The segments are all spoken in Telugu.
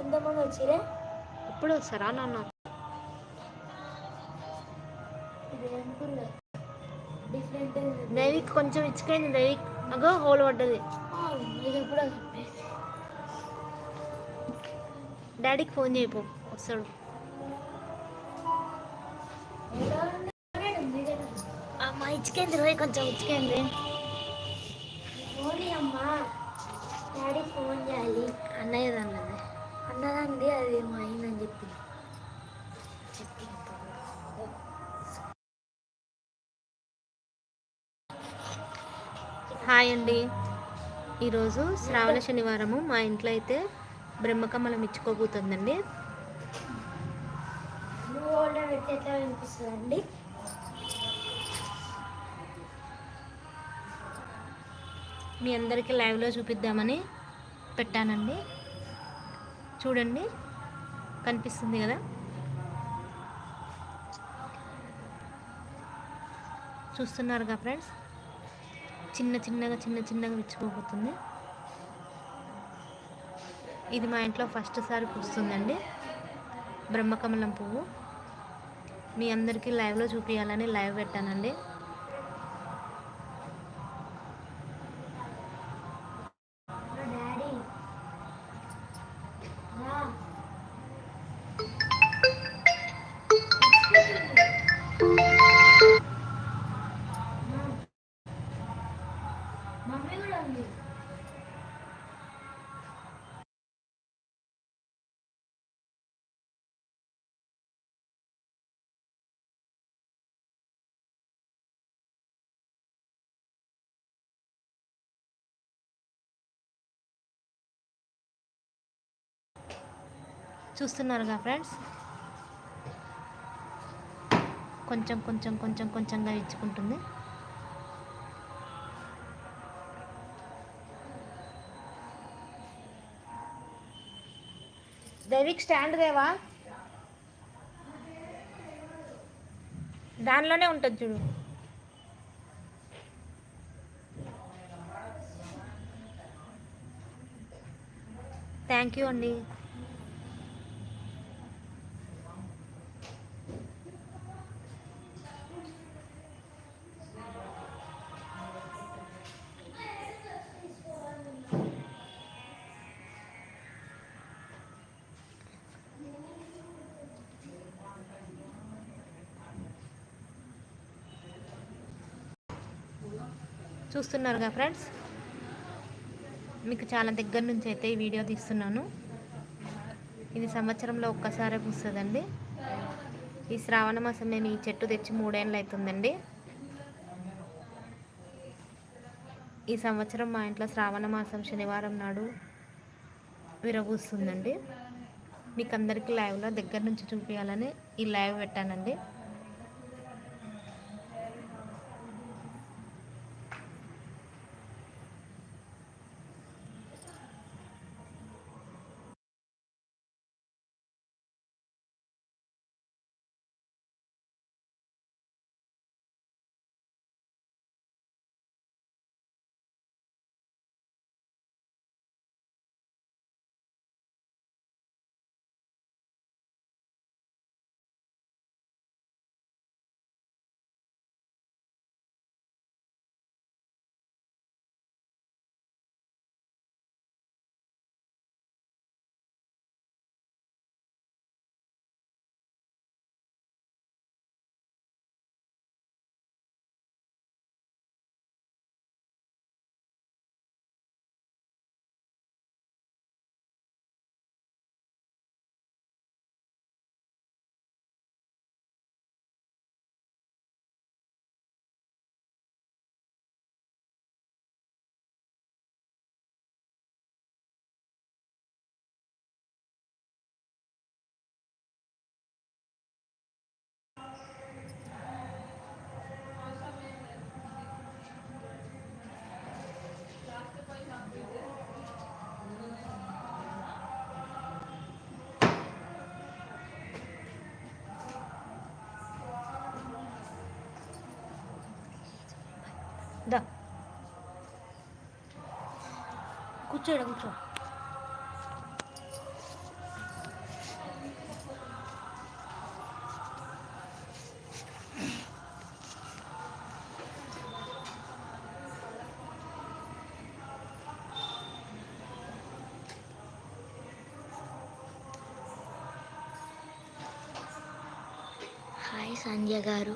ఎంతమంది వచ్చిరే ఎప్పుడు వస్తారా నాన్న? దైవిక్ కొంచెం ఇచ్చుకైంది దైవిక్ అగో హోల్ పడ్డది. డాడీకి ఫోన్ చేయపో వస్తాడు. అమ్మ ఇచ్చుకైంది రోజు కొంచెం ఇచ్చుకైంది. అమ్మా డాడీ ఫోన్ చేయాలి. అన్నయ్య అన్నది అన్నదండి అది అయిందని చెప్పి హాయ్ అండి. ఈరోజు శ్రావణ శనివారము. మా ఇంట్లో అయితే బ్రహ్మకమలం ఇచ్చుకోబోతుందండి. వినిపిస్తుందండి మీ అందరికీ లైవ్లో చూపిద్దామని పెట్టానండి. చూడండి. కనిపిస్తుంది కదా? చూస్తున్నారుగా ఫ్రెండ్స్? చిన్న చిన్నగా చిన్న చిన్నగా విచ్చిపోబోతుంది ఇది మా ఇంట్లో ఫస్ట్ సారి పూస్తుందండి బ్రహ్మకమలం పువ్వు. మీ అందరికీ లైవ్లో చూపించాలని లైవ్ పెట్టానండి. చూస్తున్నారుగా ఫ్రెండ్స్ కొంచెం కొంచెం కొంచెం కొంచెంగా ఇచ్చుకుంటుంది. దైవిక్ స్టాండ్ దేవా? దానిలోనే ఉంటుంది చూడు. థ్యాంక్ యూ అండి. చూస్తున్నారుగా ఫ్రెండ్స్? మీకు చాలా దగ్గర నుంచి అయితే ఈ వీడియో తీస్తున్నాను. ఇది సంవత్సరంలో ఒక్కసారి పూస్తుందండి. ఈ శ్రావణ మాసం నేను ఈ చెట్టు తెచ్చి మూడేళ్ళు అవుతుందండి ఈ సంవత్సరం మా ఇంట్లో శ్రావణ మాసం శనివారం నాడు విరవూస్తుందండి. మీకు అందరికీ లైవ్లో దగ్గర నుంచి చూపించాలని ఈ లైవ్ పెట్టానండి. కూర్చో కూర్చో. హాయ్ సంధ్య గారు.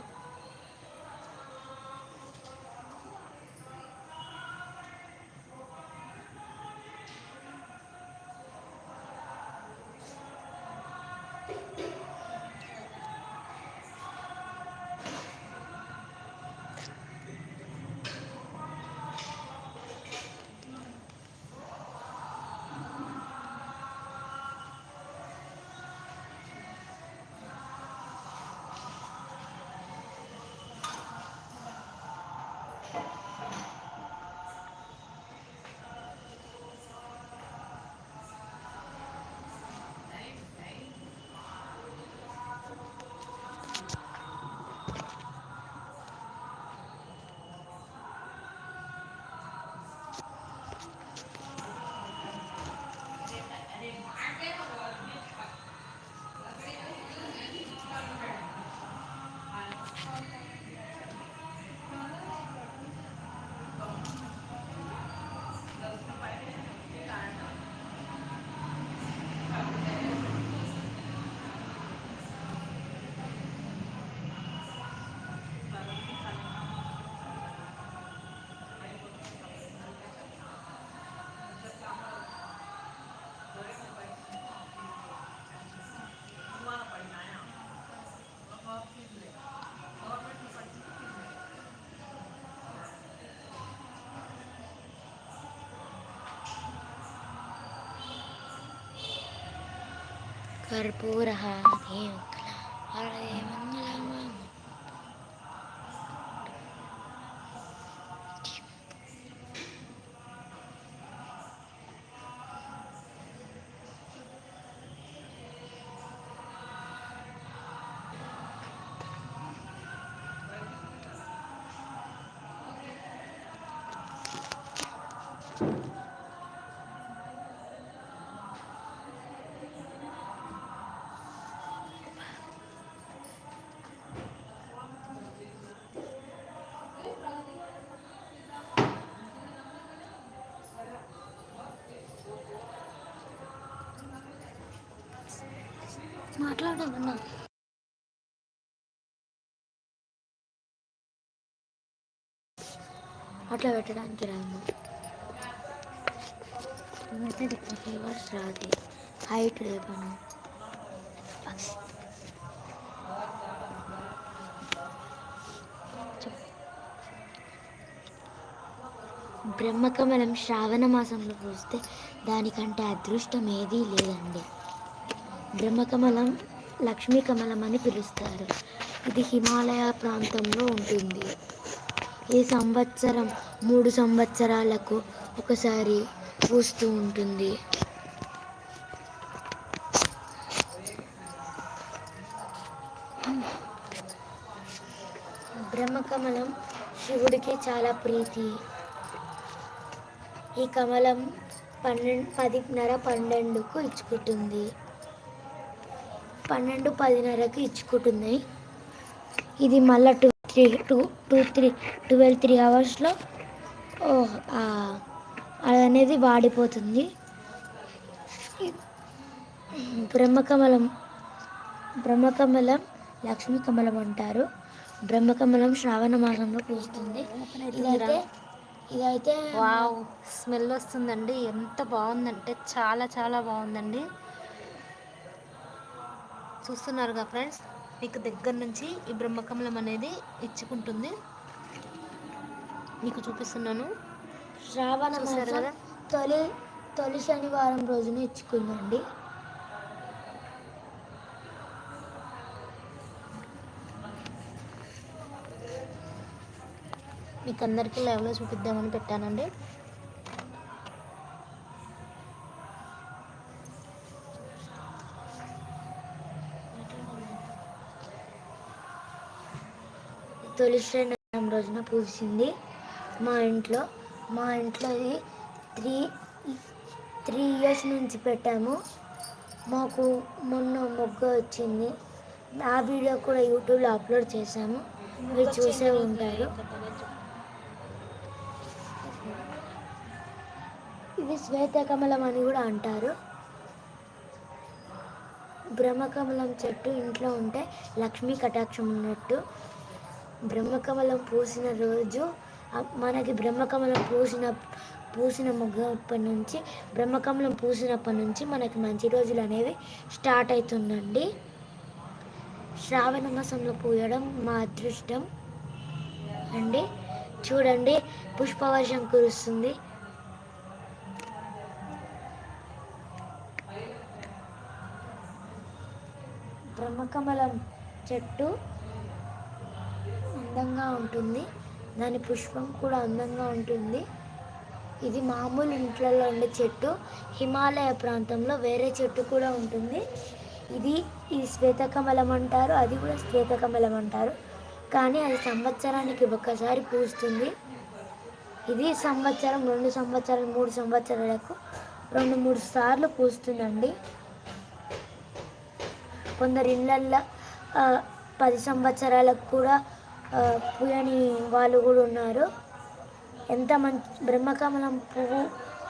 Carpura, Dios, ahora eh, మాట్లాడమన్నా అట్లా పెట్టడానికి రాము ఫ్లేవర్స్ రాదు హైట్ లేపను బ్రహ్మకమలం శ్రావణ మాసంలో పూస్తే దానికంటే అదృష్టం ఏదీ లేదండి. బ్రహ్మకమలం లక్ష్మీ కమలం అని పిలుస్తారు. ఇది హిమాలయ ప్రాంతంలో ఉంటుంది. ఈ సంవత్సరం? మూడు సంవత్సరాలకు ఒకసారి పూస్తూ ఉంటుంది. బ్రహ్మకమలం శివుడికి చాలా ప్రీతి. ఈ కమలం పన్నెండు పదిన్నర పన్నెండుకు ఇచ్చుకుంటుంది. పన్నెండు పదిన్నరకు ఇచ్చుకుంటుంది. ఇది మళ్ళీ two three two two three twelve three అవర్స్లో అది అనేది వాడిపోతుంది. బ్రహ్మకమలం బ్రహ్మకమలం లక్ష్మీ కమలం అంటారు. బ్రహ్మకమలం శ్రావణ మాసంలో పూస్తుంది. ఇదైతే ఇదైతే వావ్ స్మెల్ వస్తుందండి. ఎంత బాగుందంటే చాలా చాలా బాగుందండి. చూస్తున్నారుగా ఫ్రెండ్స్? మీకు దగ్గర నుంచి ఈ బ్రహ్మకమలం అనేది ఇచ్చుకుంటుంది. మీకు చూపిస్తున్నాను. శ్రావణ కదా? తొలి తొలి శనివారం రోజున ఇచ్చుకుందండి. మీకు అందరికీ లైవ్లో చూపిద్దామని పెట్టానండి. తొలి శనివారం రోజున పూసింది. మా ఇంట్లో మా ఇంట్లో ఇది త్రీ త్రీ ఇయర్స్ నుంచి పెట్టాము. మాకు మొన్న మొగ్గ వచ్చింది. ఆ వీడియో కూడా యూట్యూబ్లో అప్లోడ్ చేశాము. మీరు చూసే ఉంటారు. ఇది శ్వేతకమలం అని కూడా అంటారు. బ్రహ్మకమలం చెట్టు ఇంట్లో ఉంటే లక్ష్మీ కటాక్షం ఉన్నట్టు. బ్రహ్మకమలం పూసిన రోజు మనకి బ్రహ్మకమలం పూసిన పూసిన మొగ్గప్పటి నుంచి బ్రహ్మకమలం పూసినప్పటి నుంచి మనకి మంచి రోజులు అనేవి స్టార్ట్ అవుతుందండి. శ్రావణ మాసంలో పూయడం మా అదృష్టం అండి. చూడండి పుష్పవర్షం కురుస్తుంది. బ్రహ్మకమలం చెట్టు అందంగా ఉంటుంది. దాని పుష్పం కూడా అందంగా ఉంటుంది. ఇది మామూలు ఇంట్లలో ఉండే చెట్టు. హిమాలయ ప్రాంతంలో వేరే చెట్టు కూడా ఉంటుంది. ఇది ఈ శ్వేతకమలం అంటారు. అది కూడా శ్వేతకమలం అంటారు. కానీ అది సంవత్సరానికి ఒక్కసారి పూస్తుంది. ఇది సంవత్సరం రెండు సంవత్సరాలు మూడు సంవత్సరాలకు రెండు మూడు సార్లు పూస్తుందండి. కొందరు ఇళ్ళల్లో పది సంవత్సరాలకు కూడా పూయని వాళ్ళు కూడా ఉన్నారు. ఎంత మంచి బ్రహ్మకమలం పువ్వు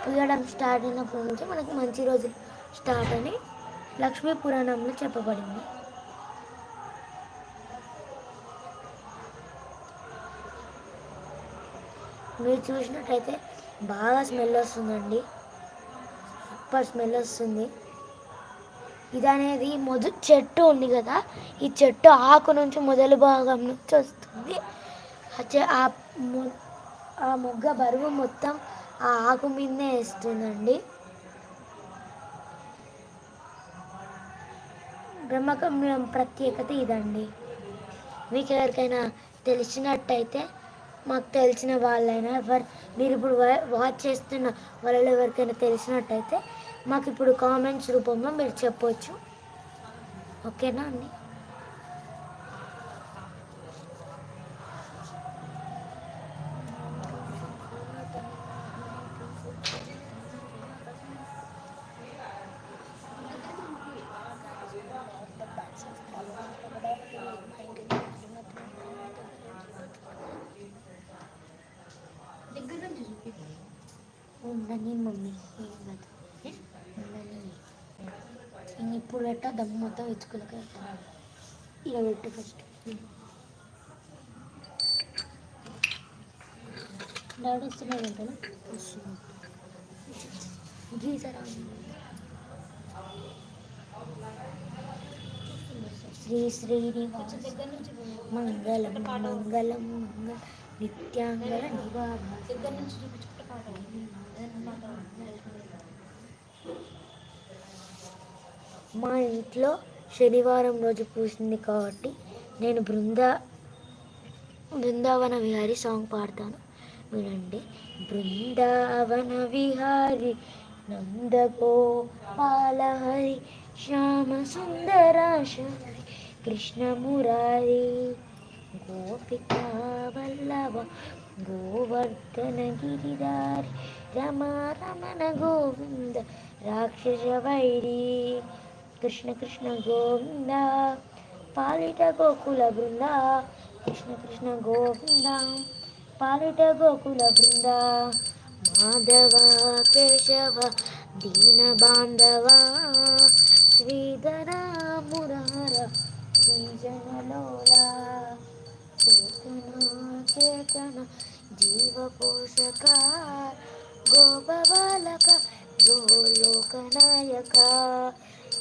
పూయడం స్టార్ట్ అయినప్పటి నుంచి మనకి మంచి రోజులు స్టార్ట్ అని లక్ష్మీ పురాణంలో చెప్పబడింది. మీరు చూసినట్టయితే బాగా స్మెల్ వస్తుందండి. సూపర్ స్మెల్ వస్తుంది. ఇది అనేది మొద చెట్టు ఉంది కదా ఈ చెట్టు ఆకు నుంచి మొదలు భాగం నుంచి వస్తుంది. ఆ ఆ మొగ్గ బరువు మొత్తం ఆ ఆకు మీదనే వేస్తుందండి. బ్రహ్మకమలం ప్రత్యేకత ఇదండి. మీకు ఎవరికైనా తెలిసినట్టయితే మాకు తెలిసిన వాళ్ళైనా ఎవరు మీరు ఇప్పుడు వా- వాచ్ చేస్తున్న వాళ్ళలో ఎవరికైనా తెలిసినట్టయితే మాకు ఇప్పుడు కామెంట్స్ రూపంలో మీరు చెప్పవచ్చు ఓకేనా అండి ఉండని మమ్మీ ఏం కాదు ఉండని ఇంక ఇప్పుడు పెట్ట దమ్ము మొత్తం ఇచ్చుకోలేక ఇలా పెట్టు ఫస్ట్ డాడీ వస్తున్నాడు కదా వస్తున్నాడు గీసరా? శ్రీ శ్రీనివాస మంగళం మంగళం మంగళ నిత్యాంగళ నివారణ. మా ఇంట్లో శనివారం రోజు పూసింది కాబట్టి నేను బృందా బృందావన విహారి సాంగ్ పాడతాను. వినండి. బృందావన విహారి నందగో హరి శ్యామ సుందర కృష్ణమురారి కృష్ణ మురారి గోపికా వల్లభ గోవర్ధన గిరిధారి రమ రమణ గోవింద రాక్షస వైరి కృష్ణ కృష్ణ గోవింద పాలిట గోకుల బృంద కృష్ణ కృష్ణ గోవింద పాలిట గోకుల బృంద మాధవ కేశవ దీన బాంధవ శ్రీధర మురార శ్రీజనలోలా చేతన చేతన జీవ పోషక గోపబాలక గోలోకనాయక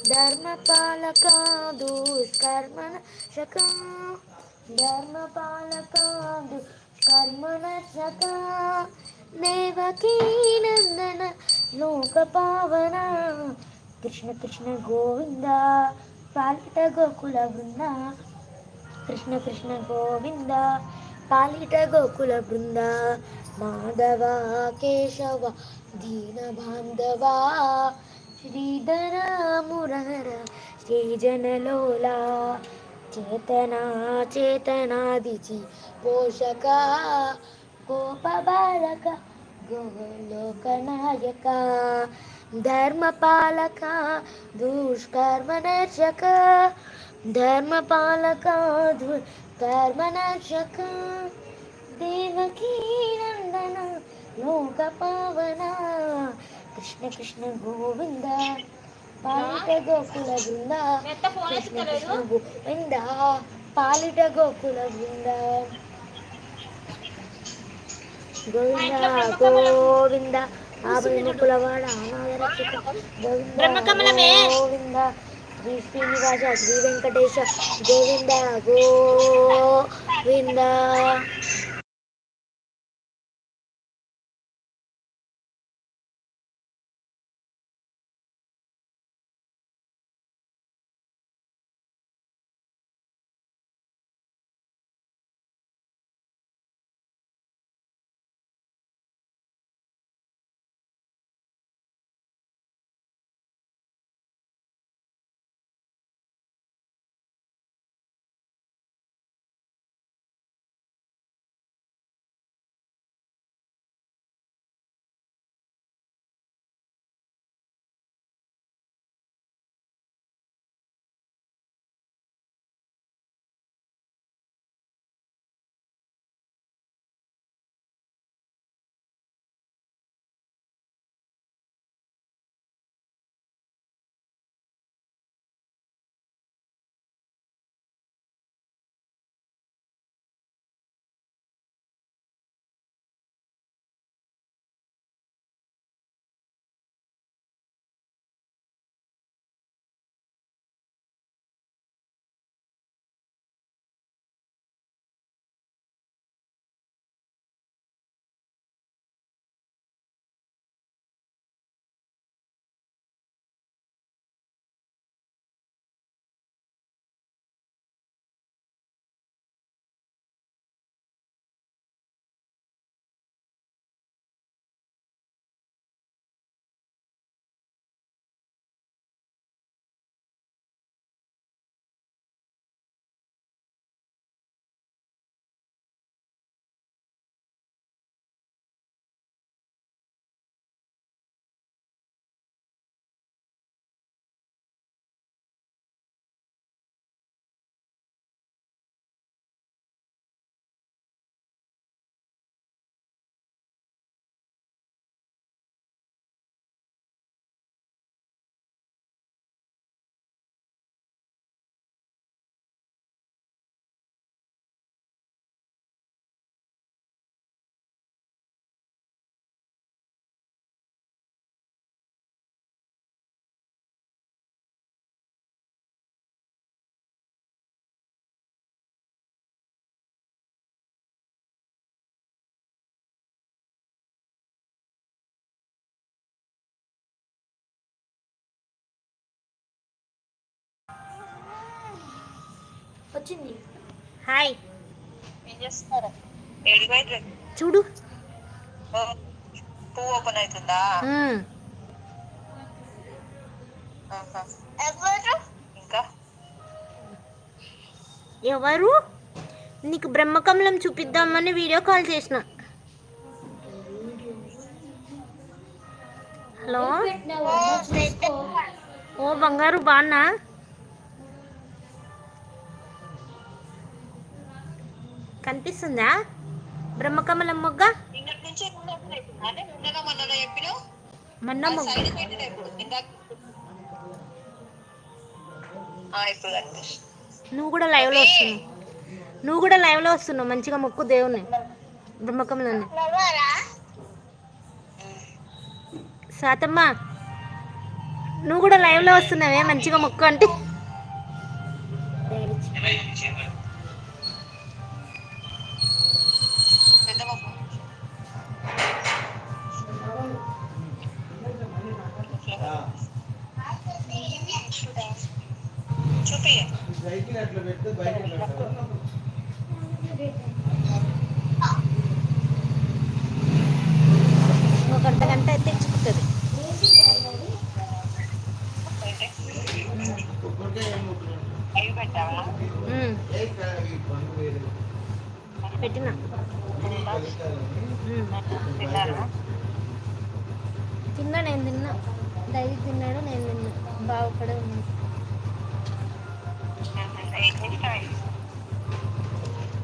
ధర్మపాలక దుష్కర్మణ శక. ధర్మపాలక దుష్కర్మణ శక. దేవకీ నందన లోక పావన. కృష్ణ కృష్ణ గోవింద పాలిట గోకుల బృంద. కృష్ణ కృష్ణ గోవింద పాలిట గోకుల బృంద. మాధవ కేశవ దీన బాంధవ. శ్రీధర మురహర శ్రీజనలోల చేతనా చేతనాదిచి పోషక గోపబాలక గోలోకనాయక ధర్మపాలక దుష్కర్మనర్శక ధర్మపాలక దుష్కర్మనర్శక దేవకీ నందన లోక పావన కృష్ణ కృష్ణ గోవింద పాలిట గోకుల బృంద కృష్ణ. కృష్ణ గోవింద పాలిట గోకుల బృంద గోవింద గోవింద ఆపద ముక్కులవాడ అనాథ రక్షక. గోవింద. గోవింద శ్రీ శ్రీనివాస శ్రీ వెంకటేశ గోవింద గోవింద. వచ్చింది. హాయ్. ఏం చేస్తున్నారు? చూడు. పువ్వు ఓపెన్ అవుతుందా. ఇంకా? ఎవరు? నీకు బ్రహ్మకమలం చూపిద్దామని వీడియో కాల్ చేసిన. హలో? ఓ బంగారు బాగున్నా? కనిపిస్తుందా? బ్రహ్మకమలం మొగ్గ మొన్న మొగ్గ. నువ్వు కూడా లైవ్లో వస్తున్నావు. నువ్వు కూడా లైవ్లో వస్తున్నావు మంచిగా మొక్కు దేవుని బ్రహ్మకమలాన్ని. సాతమ్మ నువ్వు కూడా లైవ్లో వస్తున్నావే మంచిగా మొక్కు అంటే. తిన్నా నేను తిన్నా. డైలీ తిన్నాడు నేను తిన్నా. ఉన్నాను ఏం చేస్తావు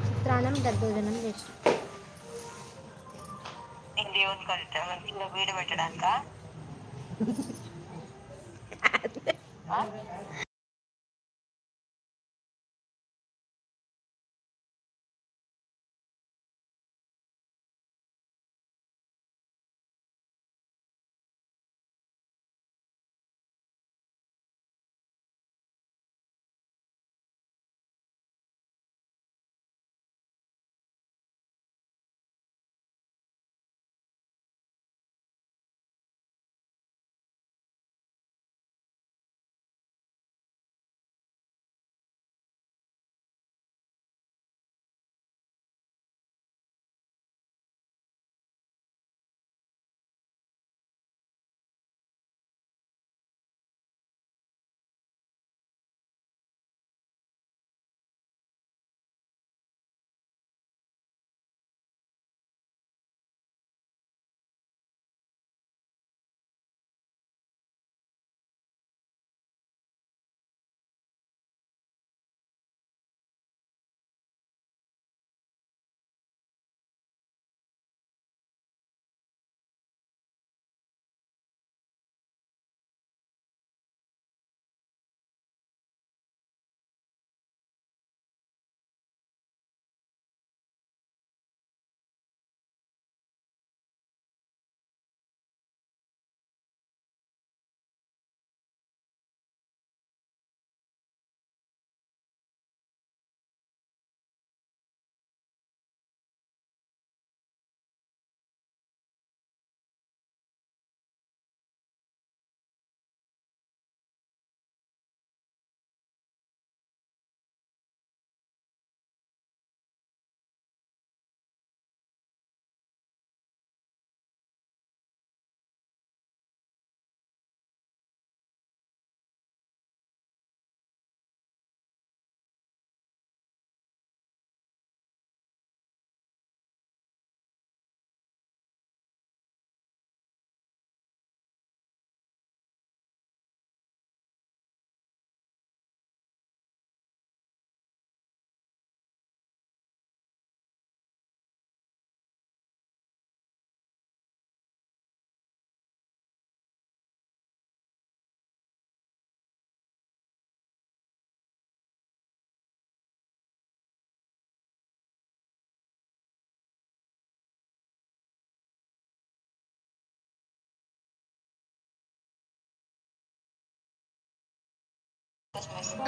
చిత్రాన్నం దద్దోజనం మంచిగా వీడు పెట్టడానిక?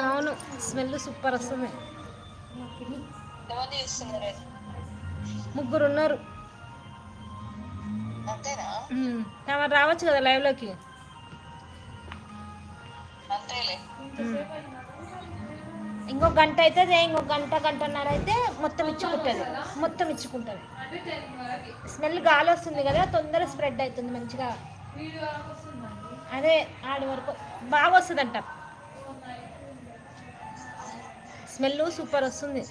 అవును స్మెల్ సూపర్ వస్తుంది ముగ్గురు ఉన్నారు రావచ్చు కదా లైవ్లోకి అంతేలే. ఇంకో గంట అయితే అదే ఇంకో గంట గంటన్నర అయితే మొత్తం ఇచ్చుకుంటుంది. మొత్తం ఇచ్చుకుంటుంది. స్మెల్ గాలి వస్తుంది కదా తొందర స్ప్రెడ్ అవుతుంది మంచిగా. అదే ఆడి వరకు బాగా వస్తుందంట. స్మెల్ సూపర్ వస్తుంది.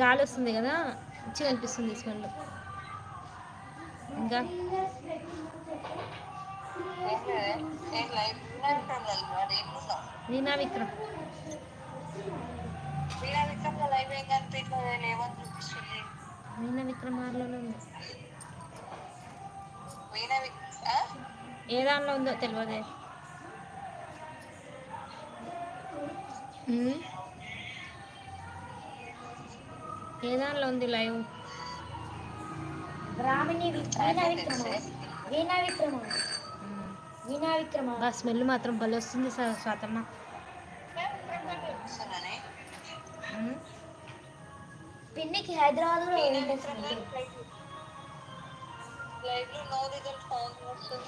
గాలి వస్తుంది కదా మంచిగా అనిపిస్తుంది స్మెల్. ఇంకా? నీనా విక్రమ్. మీనా విక్రమ్ ఆర్లోనే ఉంది? ఏ దానిలో ఉందో తెలియదే ఏ దానిలో ఉంది లైవ్? బ్రాహ్మణి వి- వీణా విక్రమ వీణా విక్రమ వీణా విక్రమ. ఆ స్మెల్ మాత్రం భలే వస్తుంది స- స్వాతమ్మ. పిన్నికి హైదరాబాద్ కూడా మీనా పోయిండే విక్రమ్ స్మెల్. లైవ్లో నో రిజల్ట్ సౌండ్ వస్తుంది.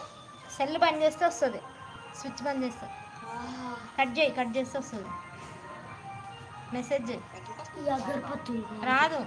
సెల్ బంద్ చేస్తే వస్తుంది. స్విచ్ బంద్ చేస్తే. కట్ చేయి కట్ చేస్తే వస్తుంది. మెసేజ్ చేయి. రాదు.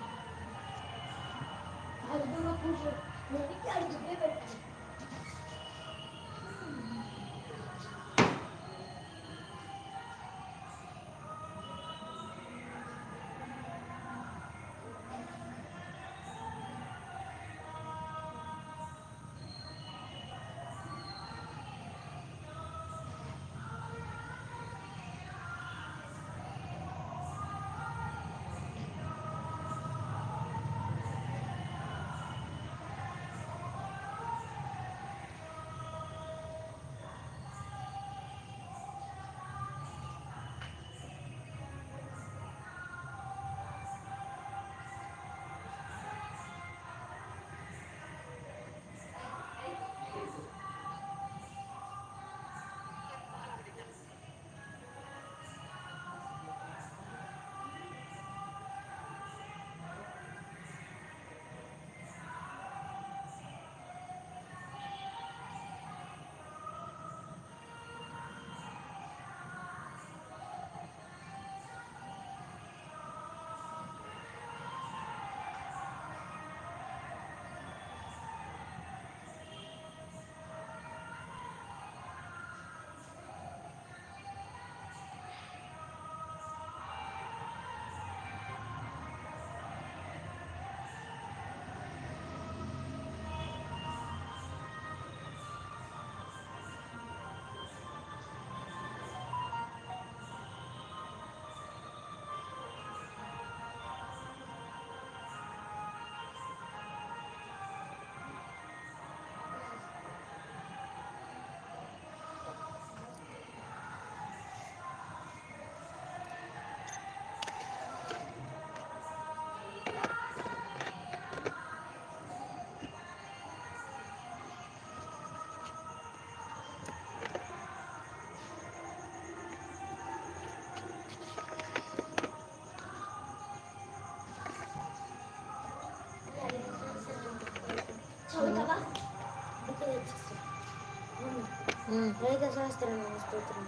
ఉమ్. రైత శాస్త్రం స్తోత్రం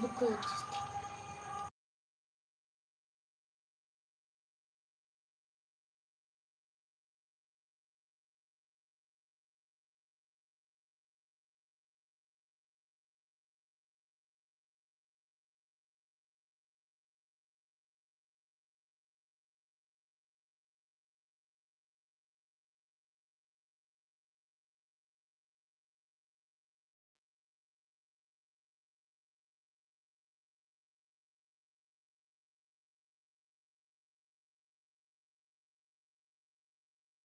బుక్ తెచ్చిస్తా